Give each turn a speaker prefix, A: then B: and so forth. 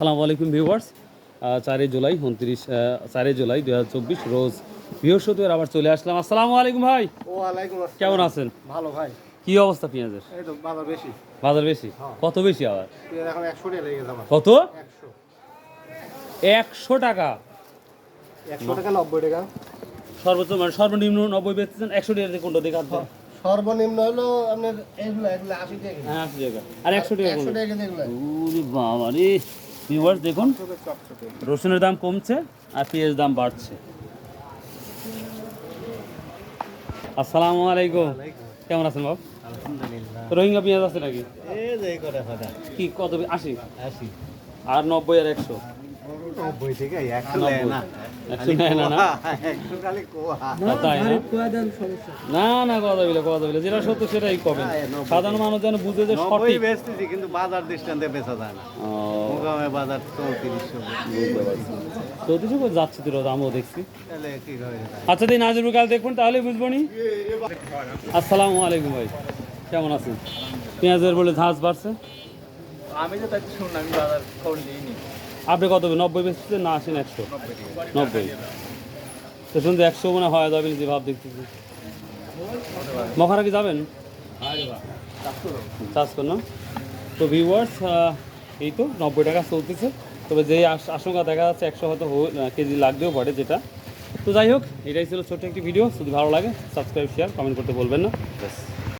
A: আসসালামু আলাইকুম ভিউয়ার্স। চারই জুলাই উনত্রিশ চারই জুলাই দুই হাজার চব্বিশ রোজ বৃহস্পতিবার আবার চলে আসলাম। আসসালামু আলাইকুম ভাই।
B: ওয়ালাইকুম
A: কেমন আছেন?
B: ভালো ভাই।
A: কি অবস্থা পেঁয়াজের?
B: বাজার বেশি।
A: বাজার বেশি? কত বেশি আবার? কত?
B: একশো।
A: টাকা।
B: একশো টাকা নব্বই টাকা।
A: সর্বোচ্চ মানে সর্বনিম্ন নব্বই বেচতেছেন একশো টাকা কোনটা দিকে আনতে
B: সর্বনিম্ন হলো আপনার এইগুলো এগুলো আশি টাকা।
A: হ্যাঁ আশি টাকা। আর একশো টাকা
B: একশো টাকা
A: বাবা রে ভিউয়ার্স দেখুন রসুনের দাম কমছে আর পেঁয়াজ দাম বাড়ছে। আসসালামু আলাইকুম। কেমন আছেন বাবু
B: আলহামদুলিল্লাহ।
A: রোহিঙ্গা পেঁয়াজ আছে নাকি? কি কত? আশি?
B: আশি।
A: আর নব্বই আর একশো?
B: নব্বই থেকে একশো না।
A: না না না, কথা বলে কথা বলে যেটা সত্য সেটাই কবে সাধারণ মানুষ যেন বুঝে যে সঠিক।
B: বেচতেছি কিন্তু বাজার দৃষ্টান্তে বেচা যায় না। মোকামে বাজার চৌত্রিশশো
A: বুঝতে পারছি। চৌত্রিশশো যাচ্ছে তো আমিও দেখছি।
B: তাহলে কি করে
A: আচ্ছা দিন নাজরুল কাল দেখবেন তাহলে বুঝব নি? আসসালামু আলাইকুম ভাই কেমন আছেন? পেঁয়াজের বলে ঝাঁজ বাড়ছে?
B: আমি তো তাই শুনুন আমি বাজার খবর নিইনি
A: আপনি কত নব্বই বেচতে না আসেন একশো? নব্বই। তো শুনতে একশো মনে হয় যাবেন যে ভাব দেখতেছি। মখারা কি যাবেন? চাষ কর না? তো ভিউয়ার্স এই তো নব্বই টাকা চলতেছে। তবে যে আশ- আশঙ্কা দেখা যাচ্ছে, একশো হয়তো কেজি লাগতেও পারে যেটা। তো যাই হোক, এটাই ছিল ছোট্ট একটি ভিডিও যদি ভালো লাগে সাবস্ক্রাইব শেয়ার কমেন্ট করতে বলবেন না। ব্যাস